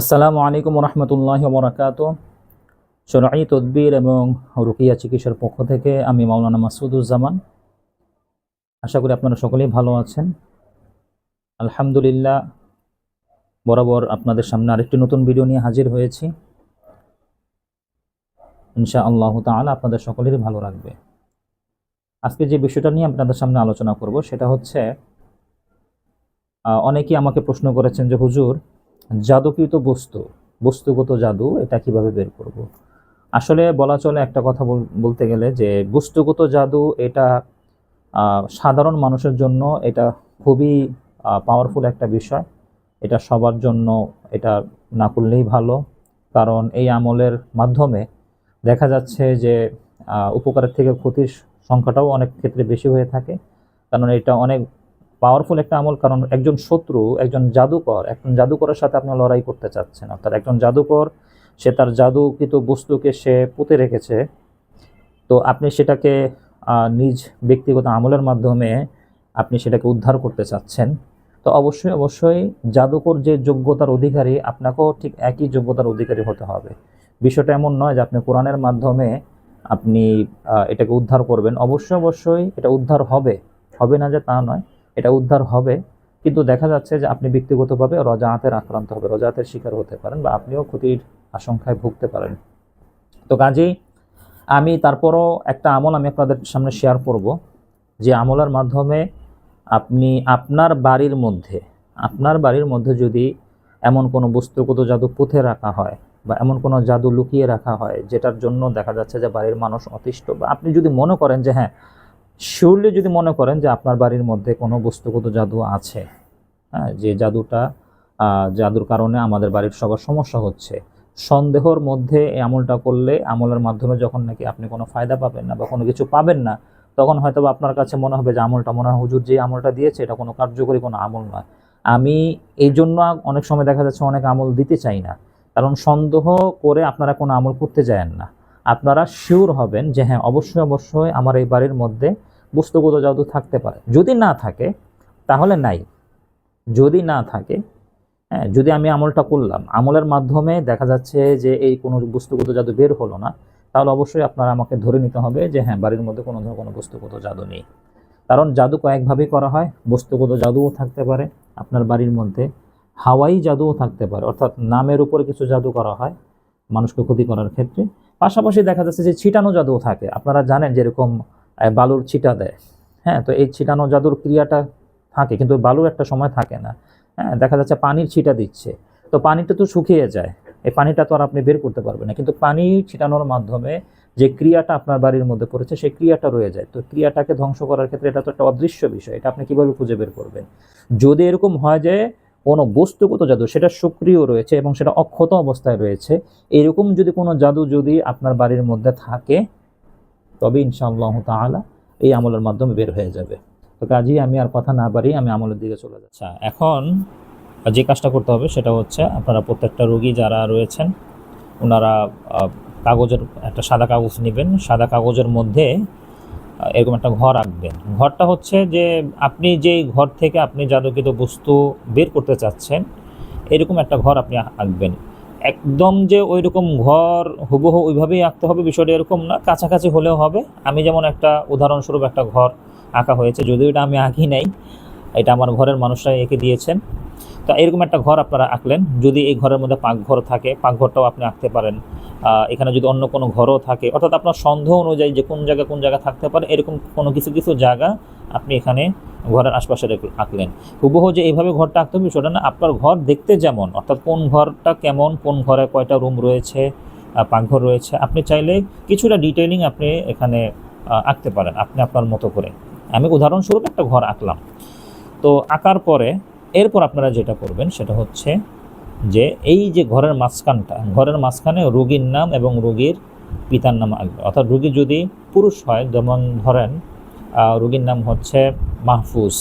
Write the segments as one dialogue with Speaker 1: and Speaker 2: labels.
Speaker 1: আসসালামু আলাইকুম রহমতুল্লাহ বরাকাত শরঈ তদবির এবং রুকিয়া চিকিৎসার পক্ষ থেকে আমি মাওলানা মাসুদুজ্জামান। আশা করি আপনারা সকলেই ভালো আছেন। আলহামদুলিল্লাহ, বরাবর আপনাদের সামনে আরেকটি নতুন ভিডিও নিয়ে হাজির হয়েছি। ইনশা আল্লাহ তাআলা আপনাদের সকলেরই ভালো রাখবে আজকে যে বিষয়টা নিয়ে আপনাদের সামনে আলোচনা করব সেটা হচ্ছে অনেকেই আমাকে প্রশ্ন করেছেন যে, হুজুর জাদুকৃত বস্তু, বস্তুগত জাদু, এটা কীভাবে বের করব? আসলে বলা চলে একটা কথা বল- বলতে গেলে যে বস্তুগত জাদু এটা সাধারণ মানুষের জন্য এটা খুবই পাওয়ারফুল একটা বিষয়। এটা সবার জন্য এটা না করলেই ভালো। কারণ এই আমলের মাধ্যমে দেখা যাচ্ছে যে উপকারের থেকে ক্ষতির সংখ্যাটাও অনেক ক্ষেত্রে বেশি হয়ে থাকে। কারণ এটা অনেক পাওয়ারফুল একটা আমল, কারণ একজন শত্রু, একজন জাদুকর, একজন জাদুকরের সাথে আপনি লড়াই করতে চাচ্ছেন। অর্থাৎ একজন জাদুকর, সে তার জাদুকৃত বস্তুকে সে পুঁতে রেখেছে। তো আপনি সেটাকে নিজ ব্যক্তিগত আমলের মাধ্যমে আপনি সেটাকে উদ্ধার করতে চাচ্ছেন। তো অবশ্যই অবশ্যই জাদুকর যে যোগ্যতার অধিকারী, আপনাকেও ঠিক একই যোগ্যতার অধিকারী হতে হবে। বিষয়টা এমন নয় যে আপনি কোরআনের মাধ্যমে আপনি এটাকে উদ্ধার করবেন। অবশ্যই অবশ্যই এটা উদ্ধার হবে। হবে না যে তা নয়। এটা উদ্ধার হবে। কিন্তু দেখা যাচ্ছে যে আপনি ব্যক্তিগতভাবে রজাহাতের আক্রান্ত হবে, রজাহাতের শিকার হতে পারেন বা আপনিও ক্ষতির আশঙ্কায় ভুগতে পারেন। তো কাজেই আমি তারপরও একটা আমল আমি আপনাদের সামনে শেয়ার করব, যে আমলের মাধ্যমে আপনি আপনার বাড়ির মধ্যে, আপনার বাড়ির মধ্যে যদি এমন কোনো বস্তুগত জাদু পুঁথে রাখা হয় বা এমন কোনো জাদু লুকিয়ে রাখা হয়, যেটার জন্য দেখা যাচ্ছে যে বাড়ির মানুষ অতিষ্ঠ, বা আপনি যদি মনে করেন যে হ্যাঁ শিওরলি যদি মনে করেন যে আপনার বাড়ির মধ্যে কোনো বস্তুগত জাদু আছে হ্যাঁ যে জাদুটা জাদুর কারণে আমাদের বাড়ির সবার সমস্যা হচ্ছে, সন্দেহর মধ্যে এই আমলটা করলে, আমলের মাধ্যমে যখন নাকি আপনি কোনো ফায়দা পাবেন না বা কোনো কিছু পাবেন না, তখন হয়তো আপনার কাছে মনে হবে যে আমলটা, মনে হয় হুজুর যে আমলটা দিয়েছে, এটা কোনো কার্যকরী কোনো আমল নয়। আমি এই জন্য অনেক সময় দেখা যাচ্ছে অনেক আমল দিতে চাই না, কারণ সন্দেহ করে আপনারা কোনো আমল করতে যায়েন না। আপনারা শিওর হবেন যে হ্যাঁ অবশ্যই অবশ্যই আমার এই বাড়ির মধ্যে বস্তুগত জাদু থাকতে পারে। যদি না থাকে, তাহলে নাই। যদি না থাকে হ্যাঁ যদি আমি আমলটা করলাম, আমলের মাধ্যমে দেখা যাচ্ছে যে এই কোনো বস্তুগত জাদু বের হলো না, তাহলে অবশ্যই আপনারা আমাকে ধরে নিতে হবে যে হ্যাঁ বাড়ির মধ্যে কোনো ধরনের কোনো বস্তুগত জাদু নেই। কারণ জাদু কয়েকভাবেই করা হয়, বস্তুগত জাদুও থাকতে পারে, আপনার বাড়ির মধ্যে হাওয়াই জাদুও থাকতে পারে। অর্থাৎ নামের উপরে কিছু জাদু করা হয় মানুষকে ক্ষতি করার ক্ষেত্রে। পাশাপাশি দেখা যাচ্ছে যে ছিটানো জাদুও থাকে। আপনারা জানেন যেরকম বালুর ছিটা দেয়। হ্যাঁ তো এই ছিটানো জাদুর ক্রিয়াটা থাকে, কিন্তু বালুর একটা সময় থাকে না। হ্যাঁ দেখা যাচ্ছে পানির ছিটা দিচ্ছে। তো পানিটা তো শুকিয়ে যায়। এই পানিটা তো আর আপনি বের করতে পারবেন না। কিন্তু পানি ছিটানোর মাধ্যমে যে ক্রিয়াটা আপনার বাড়ির মধ্যে পড়েছে, সেই ক্রিয়াটা রয়ে যায়। তো ক্রিয়াটাকে ধ্বংস করার ক্ষেত্রে এটা তো একটা অদৃশ্য বিষয়। এটা আপনি কীভাবে খুঁজে বের করবেন? যদি এরকম হয় যে কোনো বস্তুগত জাদু সেটা সক্রিয় রয়েছে এবং সেটা অক্ষত অবস্থায় রয়েছে। এরকম যদি কোনো জাদু যদি আপনার বাড়ির মধ্যে থাকে তবে ইনশাআল্লাহ তাআলা এই আমলের মাধ্যমে বের হয়ে যাবে। তো কাজেই আমি আর কথা না পারি আমি আমলের দিকে চলে যাচ্ছি। আচ্ছা, এখন যে কাজটা করতে হবে সেটা হচ্ছে আপনারা প্রত্যেকটা রোগী যারা রয়েছেন ওনারা কাগজের একটা সাদা কাগজ নেবেন। সাদা কাগজের মধ্যে এরকম একটা ঘর আঁকবেন। ঘরটা হচ্ছে যে আপনি যেই ঘর থেকে আপনি জাদুকৃত বস্তু বের করতে চাচ্ছেন, এরকম একটা ঘর আপনি আঁকবেন। একদম যে ওই রকম ঘর হুবহু ওইভাবেই আঁকতে হবে বিষয়টা এরকম না, কাছাকাছি হলেও হবে। আমি যেমন একটা উদাহরণস্বরূপ একটা ঘর আঁকা হয়েছে, যদিও এটা আমি আঁকি নাই, এটা আমার ঘরের মানুষরাই এঁকে দিয়েছেন। তো এরকম একটা ঘর আপনারা আঁকলেন। যদি এই ঘরের মধ্যে পাকঘর থাকে, পাকঘরটাও আপনি আঁকতে পারেন। এখানে যদি অন্য কোনো ঘরও থাকে, অর্থাৎ আপনার সন্দেহ অনুযায়ী যে কোন জায়গা কোন জায়গা থাকতে পারে, এরকম কোনো কিছু কিছু জায়গা আপনি এখানে ঘরের আশপাশে আঁকলেন। হুবহু যে এইভাবে ঘরটা আঁকতে হবে, সেটা না, আপনার ঘর দেখতে যেমন, অর্থাৎ কোন ঘরটা কেমন, কোন ঘরে কয়টা রুম রয়েছে পাকঘর রয়েছে, আপনি চাইলে কিছুটা ডিটেইলিং আপনি এখানে আঁকতে পারেন, আপনি আপনার মতো করে। আমি উদাহরণস্বরূপ একটা ঘর আঁকলাম। তো আঁকার পরে এরপর আপনারা যেটা করবেন সেটা হচ্ছে যে এই যে ঘরের মাঝখানটা, ঘরের মাঝখানে রোগীর নাম এবং রোগীর পিতার নাম আঁকবে। অর্থাৎ রোগী যদি পুরুষ হয়, যেমন ধরেন রোগীর নাম হচ্ছে মাহফুজ।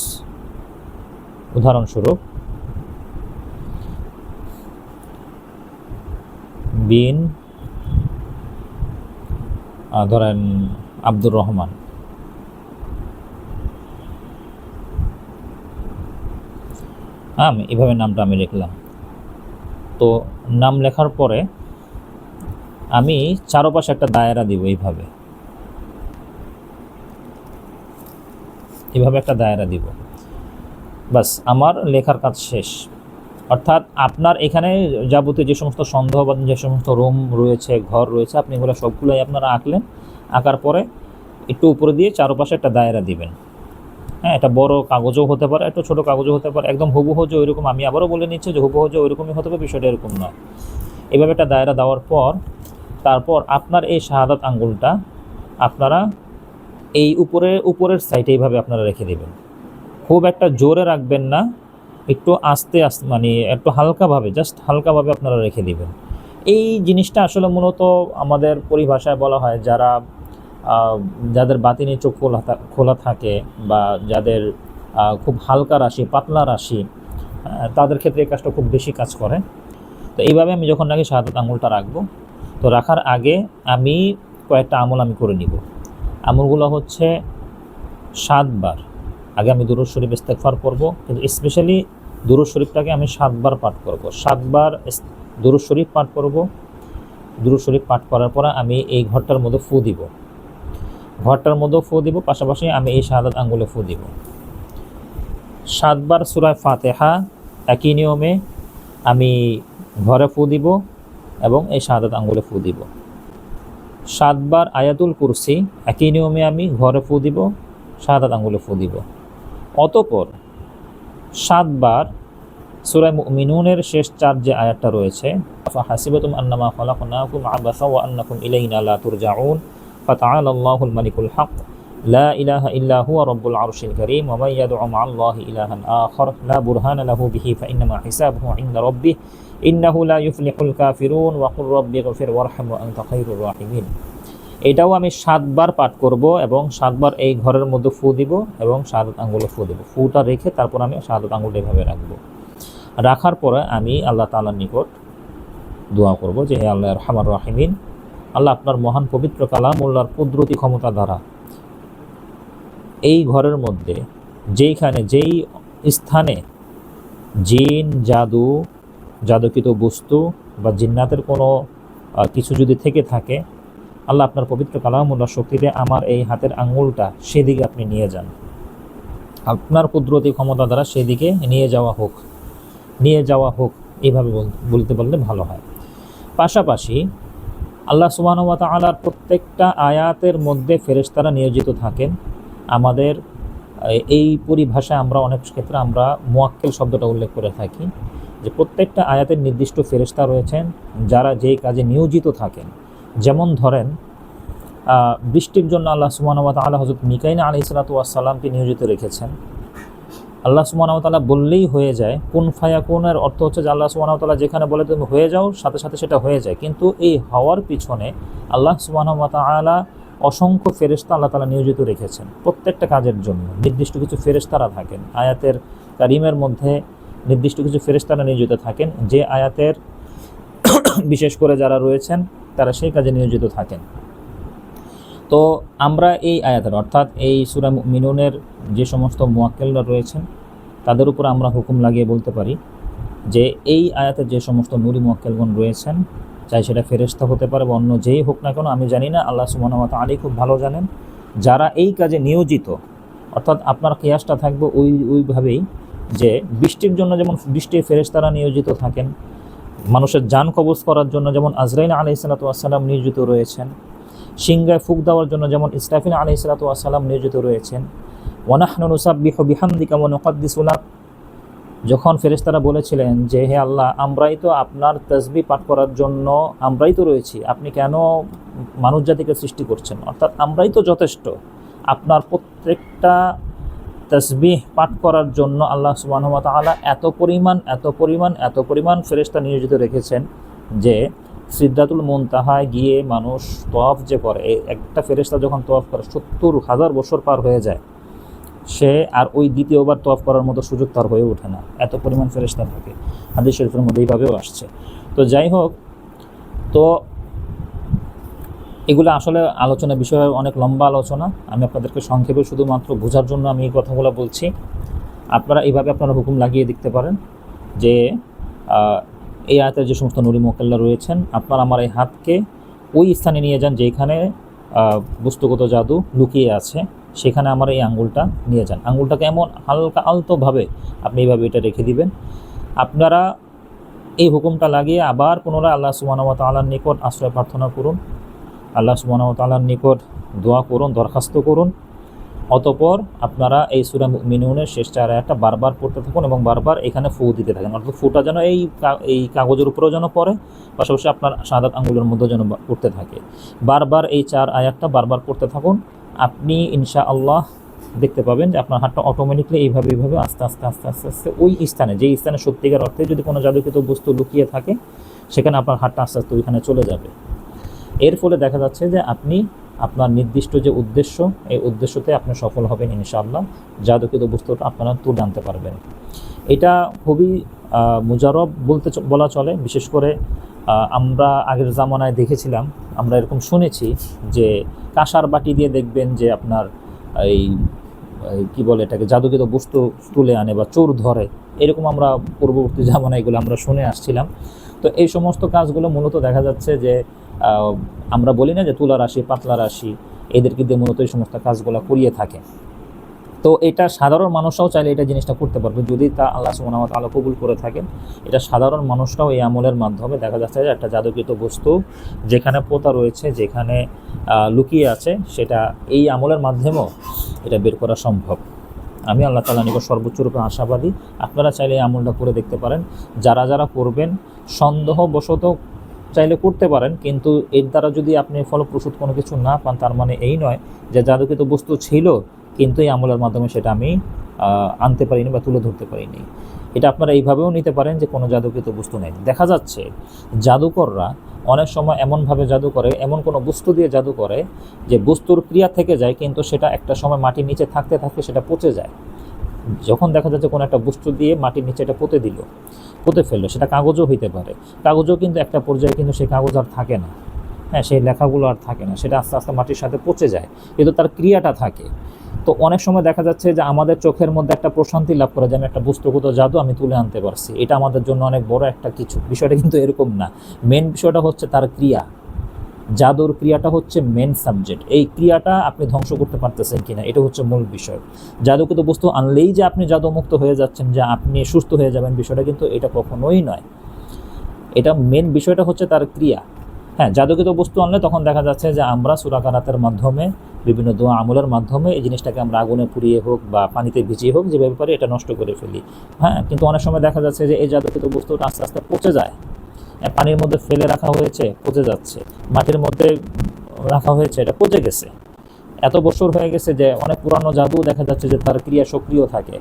Speaker 1: উদাহরণস্বরূপ, বিন ধরেন আব্দুর রহমান। হ্যাঁ এভাবে নামটা আমি লিখলাম। তো নাম লেখার পরে আমি চারপাশে একটা দায়রা দিব এইভাবে। এভাবে একটা দায়রা দিব। বাস, আমার লেখার কাজ শেষ। অর্থাৎ আপনার এখানে যাবতীয় যে সমস্ত সন্দেহ বা যে সমস্ত রুম রয়েছে, ঘর রয়েছে, আপনি এগুলো সবগুলোই আপনারা আঁকলেন। আঁকার পরে একটু উপরে দিয়ে চারপাশে একটা দায়রা দিবেন। হ্যাঁ এটা বড় কাগজও হতে পারে একটু ছোট কাগজও হতে পারে, একদম হুবহু যে ওইরকম আমি আবারও বলে নিচ্ছি যে হুবহু যে ওইরকমই হতে পারে, বিষয়টা এরকম নয়। এভাবে একটা দায়রা দেওয়ার পর, তারপর আপনার এই শাহাদাত আঙ্গুলটা আপনারা এই উপরে, উপরের সাইডে এইভাবে আপনারা রেখে দেবেন। খুব একটা জোরে রাখবেন না, একটু আস্তে আস্তে মানে একটু হালকাভাবে জাস্ট হালকাভাবে আপনারা রেখে দিবেন। এই জিনিসটা আসলে মূলত আমাদের পরিভাষায় বলা হয়, যারা যাদের বাতিনি চোখ খোলা খোলা থাকে বা যাদের খুব হালকা রাশি, পাতলা রাশি তাদের ক্ষেত্রে এই কাজটা খুব বেশি কাজ করে। তো এইভাবে আমি যখন নাকি শাহাদাত আঙুলটা রাখব। তো রাখার আগে আমি কয়েকটা আমল আমি করে নিব। আমলগুলো হচ্ছে সাতবার। আগে আমি দুরুদ শরীফ ইস্তেকফার করব। কিন্তু স্পেশালি দুরুদ শরীফটাকে আমি সাতবার পাঠ করব। সাতবার দুরুদ শরীফ পাঠ করব। দুরুদ শরীফ পাঠ করার পরে আমি এই ঘরটার মধ্যে ফু দিব। ঘরটার মধ্যেও ফু দিব, পাশাপাশি আমি এই শাহাদাত আঙ্গুলে ফু দিব। সাতবার সুরায় ফাতেহা একই নিয়মে আমি ঘরে ফু দিব এবং এই শাহাদাত আঙ্গুলে ফু দিব। সাতবার আয়াতুল কুরসি একই নিয়মে আমি ঘরে ফু দিব, শাহাদাত আঙ্গুলে ফু দিব। অতপর সাতবার সুরায় মিনুনের শেষ চার যে আয়াতটা রয়েছে হাসিবাতুম আন্নামা খলাকনাকুম আবাসা ওয়া আন্নাকুম ইলাইনা লা তুরজাউন ফাতাআলা আল্লাহুল মালিকুল হক لا إله إلا هو رب العرش الكريم ومن يدعو مع الله إلها آخر لا برهان له به فإنما حسابه عند ربه إنه لا يفلح الكافرون وقل رب اغفر وارحم وأنت خير الراحمين এটাও আমি সাতবার পাঠ করব এবং সাতবার এই ঘরের মধ্যে ফু দিব এবং শাহাদত আঙ্গুলে ফু দিব ফুটা রেখে তারপর আমি শাহাদত আঙ্গুল এভাবে রাখবো রাখার পরে আমি আল্লাহ তাআলার নিকট দোয়া করব যে হে আল্লাহ রহমান রাহিমিন আল্লাহ আপনার মহান পবিত্র কালাম উল্লাহর কুদরতি ক্ষমতা দ্বারা। এই ঘরের মধ্যে, যেইখানে, যেই স্থানে জিন, জাদু, জাদুকৃত বস্তু বা জিন্নাতের কোনো কিছু যদি থেকে থাকে, আল্লাহ আপনার পবিত্র কালামুল্লাহ শক্তিতে আমার এই হাতের আঙুলটা সেদিকে আপনি নিয়ে যান। আপনার কুদরতি ক্ষমতা দ্বারা সেদিকে নিয়ে যাওয়া হোক, নিয়ে যাওয়া হোক এইভাবে বল- বলতে বললে ভালো হয়। পাশাপাশি আল্লাহ সুবাহনত আলার প্রত্যেকটা আয়াতের মধ্যে ফেরেশতারা নিয়োজিত থাকেন। আমাদের এই পরিভাষায় আমরা অনেক ক্ষেত্রে আমরা মোয়াক্কেল শব্দটা উল্লেখ করে থাকি যে প্রত্যেকটা আয়াতের নির্দিষ্ট ফেরেশতা রয়েছেন, যারা যেই কাজে নিয়োজিত থাকেন। যেমন ধরেন বৃষ্টির জন্য আল্লাহ সুবাহত আল্লাহ হজরত মিকাইন আলি সালাতামকে নিয়োজিত রেখেছেন। আল্লাহ সুবাহতাল্লাহ বললেই হয়ে যায়, কোন ফায়া কোনের অর্থ হচ্ছে যে আল্লাহ সুবাহতাল্লাহ যেখানে বলে তুমি হয়ে যাও, সাথে সাথে সেটা হয়ে যায়। কিন্তু এই হওয়ার পিছনে আল্লাহ সুবাহতাল্লাহ অসংখ্য ফেরেশতা আল্লাহ তালা নিয়োজিত রেখেছেন প্রত্যেকটা কাজের জন্য। নির্দিষ্ট কিছু ফেরেশতারা থাকেন। আয়াতের কারিমের মধ্যে নির্দিষ্ট কিছু ফেরেশতারা নিয়োজিত থাকেন। যে আয়াতের বিশেষ করে যারা রয়েছেন, তারা সেই কাজে নিয়োজিত থাকেন। তো আমরা এই আয়াতের, অর্থাৎ এই সুরা মিনুনের যে সমস্ত মোয়াক্কেলরা রয়েছেন, তাদের উপর আমরা হুকুম লাগিয়ে বলতে পারি যে এই আয়াতের যে সমস্ত নুরি মোয়াক্কেলগণ রয়েছেন, চাই সেটা ফেরেশতা হতে পারে বা অন্য যেই হোক না কেন, আমি জানি না, আল্লাহ সুবাহত আলী খুব ভালো জানেন। যারা এই কাজে নিয়োজিত, অর্থাৎ আপনার কেয়াসটা থাকবে ওই, ওইভাবেই যে বৃষ্টির জন্য যেমন বৃষ্টির ফেরেশতারা নিয়োজিত থাকেন, মানুষের যান কবজ করার জন্য যেমন আজরাইল আলি সালাতাম নিয়োজিত রয়েছেন সিংগায় ফুক দেওয়ার জন্য যেমন ইসরাফিল আলি সালাতাম নিয়োজিত রয়েছেন। ওয়ানাহনুসাবিহ ওয়ানুকাদ্দিসুলাক যখন ফেরেশতারা বলেছিলেন যে, হে আল্লাহ, আমরাই তো আপনার তসবি পাঠ করার জন্য আমরাই তো রয়েছি। আপনি কেন মানুষ জাতিকে সৃষ্টি করছেন? অর্থাৎ আমরাই তো যথেষ্ট। আপনার প্রত্যেকটা তসবিহ পাঠ করার জন্য আল্লাহ সুবাহ তাআলা এত পরিমাণ এত পরিমাণ এত পরিমাণ ফেরেশতা নিয়োজিত রেখেছেন যে সিদ্ধাতুল মুনতাহায় গিয়ে মানুষ তোয়াফ যে করে একটা ফেরেশতা যখন তোয়াফ করে, সত্তর হাজার বছর পার হয়ে যায়, সে আর ওই দ্বিতীয়বার তোয়াফ করার মতো সুযোগ তার হয়ে ওঠে না। এত পরিমাণ ফেরেশতা থাকে, হাদিস শরীফের মধ্যে এইভাবেও আসছে। তো যাই হোক, তো এগুলো আসলে আলোচনা বিষয়ে অনেক লম্বা আলোচনা। আমি আপনাদেরকে সংক্ষেপে শুধুমাত্র বোঝার জন্য আমি এই কথাগুলো বলছি। আপনারা এইভাবে আপনারা হুকুম লাগিয়ে দেখতে পারেন যে এই আয়াতের যে সমস্ত নুরি মোকাল্লা রয়েছেন, আপনারা আমার এই হাতকে ওই স্থানে নিয়ে যান যেখানে বস্তুগত জাদু লুকিয়ে আছে, সেখানে আমার এই আঙ্গুলটা নিয়ে যান। আঙ্গুলটাকে এমন হালকা আলতোভাবে আপনি এইভাবে এটা রেখে দিবেন। আপনারা এই হুকুমটা লাগিয়ে আবার পুনরায় আল্লাহ সুবাহ তাল্লার নিকট আশ্রয় প্রার্থনা করুন। আল্লাহ সুবাহ তাল্লার নিকট দোয়া করুন, দরখাস্ত করুন। অতপর আপনারা এই সুরা মিনুনের শেষ চার আয়াতটা বারবার পড়তে থাকুন এবং বারবার এখানে ফু দিতে থাকেন। অর্থাৎ ফুটা যেন এই এই কাগজের উপরেও যেন পড়ে, পাশাপাশি আপনার সাদাত আঙ্গুলের মধ্যে যেন পড়তে থাকে। বারবার এই চার আয়াতটা বারবার পড়তে থাকুন। আপনি ইনশা আল্লাহ দেখতে পাবেন যে আপনার হাতটা অটোমেটিকলি এইভাবে এইভাবে আস্তে আস্তে আস্তে আস্তে আস্তে ওই স্থানে, যেই স্থানে সত্যিকার অর্থে যদি কোনো জাদুকৃত বস্তু লুকিয়ে থাকে, সেখানে আপনার হাতটা আস্তে আস্তে ওইখানে চলে যাবে। এর ফলে দেখা যাচ্ছে যে আপনি আপনার নির্দিষ্ট যে উদ্দেশ্য, এই উদ্দেশ্যতে আপনি সফল হবেন ইনশাআল্লাহ। জাদুকৃত বস্তুটা আপনারা তুলে আনতে পারবেন। এটা খুবই মুজারব বলতে বলা চলে। বিশেষ করে আমরা আগের জামানায় দেখেছিলাম, আমরা এরকম শুনেছি যে কাঁসার বাটি দিয়ে দেখবেন যে আপনার এই কি বলে এটাকে, জাদুকৃত বস্তু তুলে আনে বা চোর ধরে, এরকম আমরা পূর্ববর্তী জামানা এগুলো আমরা শুনে আসছিলাম। তো এই সমস্ত কাজগুলো মূলত দেখা যাচ্ছে যে আমরা বলি না যে তুলা রাশি, পাতলা রাশি, এদেরকে দিয়ে মূলত এই সমস্ত কাজগুলো করিয়ে থাকে। তো এটা সাধারণ মানুষরাও চাইলে এটা জিনিসটা করতে পারবে। যদি তা আল্লাহ সুমনামত আলো কবুল করে থাকেন, এটা সাধারণ মানুষরাও এই আমলের মাধ্যমে দেখা যাচ্ছে যে একটা জাদুকৃত বস্তু যেখানে পোতা রয়েছে, যেখানে লুকিয়ে আছে, সেটা এই আমলের মাধ্যমেও এটা বের করা সম্ভব। আমি আল্লাহ তালা নিকট সর্বোচ্চ রূপে আশাবাদী। আপনারা চাইলে এই আমলটা করে দেখতে পারেন। যারা যারা করবেন, সন্দেহবশত চাইলে করতে পারেন, কিন্তু এর দ্বারা যদি আপনি ফলপ্রসূ কোনো কিছু না পান, তার মানে এই নয় যে জাদুকৃত বস্তু ছিল, কিন্তু এই আমলের মাধ্যমে সেটা আমি আনতে পারিনি বা তুলে ধরতে পারিনি। এটা আপনারা এইভাবেও নিতে পারেন যে কোনো জাদুকৃত বস্তু নেই। দেখা যাচ্ছে, জাদুকররা অনেক সময় এমনভাবে জাদু করে, এমন কোনো বস্তু দিয়ে জাদু করে যে বস্তুর ক্রিয়া থেকে যায়, কিন্তু সেটা একটা সময় মাটির নিচে থাকতে থাকতে সেটা পচে যায়। যখন দেখা যাচ্ছে কোনো একটা বস্তু দিয়ে মাটির নিচে এটা পুঁতে দিল, পুঁতে ফেলল, সেটা কাগজও হইতে পারে। কাগজও কিন্তু একটা পর্যায়ে কিন্তু সেই কাগজ আর থাকে না। হ্যাঁ সেই লেখাগুলো আর থাকে না, সেটা আস্তে আস্তে মাটির সাথে পচে যায়, কিন্তু তার ক্রিয়াটা থাকে। তো অনেক সময় দেখা যাচ্ছে যে আমাদের চোখের মধ্যে একটা প্রশান্তি লাভ করে যে আমি একটা বস্তুগত জাদু আমি তুলে আনতে পারছি। এটা আমাদের জন্য অনেক বড় একটা কিছু। বিষয়টা কিন্তু এরকম না। মেন বিষয়টা হচ্ছে তার ক্রিয়া। জাদুর ক্রিয়াটা হচ্ছে মেন সাবজেক্ট এই ক্রিয়াটা আপনি ধ্বংস করতে পারতেছেন কিনা, এটা হচ্ছে মূল বিষয়। জাদুকৃত বস্তু আনলেই যে আপনি জাদুমুক্ত হয়ে যাচ্ছেন, যে আপনি সুস্থ হয়ে যাবেন, বিষয়টা কিন্তু এটা কখনোই নয়। এটা মেন বিষয়টা হচ্ছে তার ক্রিয়া। হ্যাঁ জাদুকৃত বস্তু আনলে তখন দেখা যাচ্ছে যে আমরা সুরাকারাতের মাধ্যমে বিভিন্ন দোয়া আমলের মাধ্যমে এই জিনিসটাকে আমরা আগুনে পুড়িয়ে হোক বা পানিতে ভিজিয়ে হোক যে ব্যাপারে এটা নষ্ট করে ফেলি। হ্যাঁ কিন্তু অনেক সময় দেখা যাচ্ছে যে এই জাদুকৃত বস্তুটা আস্তে আস্তে পচে যায়। হ্যাঁ, পানির মধ্যে ফেলে রাখা হয়েছে পচে যাচ্ছে। মাটির মধ্যে রাখা হয়েছে এটা পচে গেছে। এত বছর হয়ে গেছে যে অনেক পুরানো জাদু দেখা যাচ্ছে যে তার ক্রিয়া সক্রিয় থাকে।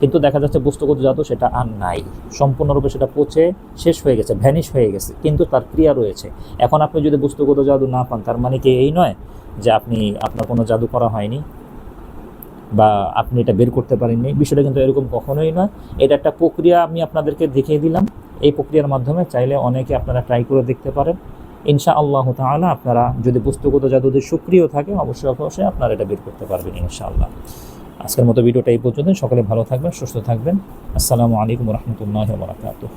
Speaker 1: কিন্তু দেখা যাচ্ছে বস্তুগত জাদু সেটা আর নাই। সম্পূর্ণরূপে সেটা পচে শেষ হয়ে গেছে ভ্যানিশ হয়ে গেছে। কিন্তু তার ক্রিয়া রয়েছে। এখন আপনি যদি বস্তুগত জাদু না পান, তার মানে কি এই নয় যে আপনি, আপনার কোনো জাদু করা হয়নি বা আপনি এটা বের করতে পারেননি? বিষয়টা কিন্তু এরকম কখনোই নয়। এটা একটা প্রক্রিয়া আমি আপনাদেরকে দেখিয়ে দিলাম। এই প্রক্রিয়ার মাধ্যমে চাইলে অনেকে আপনারা ট্রাই করে দেখতে পারেন। ইনশা আল্লাহ তাহলে আপনারা যদি বস্তুগত জাদুদের সক্রিয় থাকে অবশ্যই অবশ্যই আপনারা এটা বের করতে পারবেন ইনশাআল্লাহ। আজকের মতো ভিডিওটা এই পর্যন্ত সকলে ভালো থাকবেন, সুস্থ থাকবেন। আসসালামু আলাইকুম রহমতুল্লাহ বরাকাতুহ।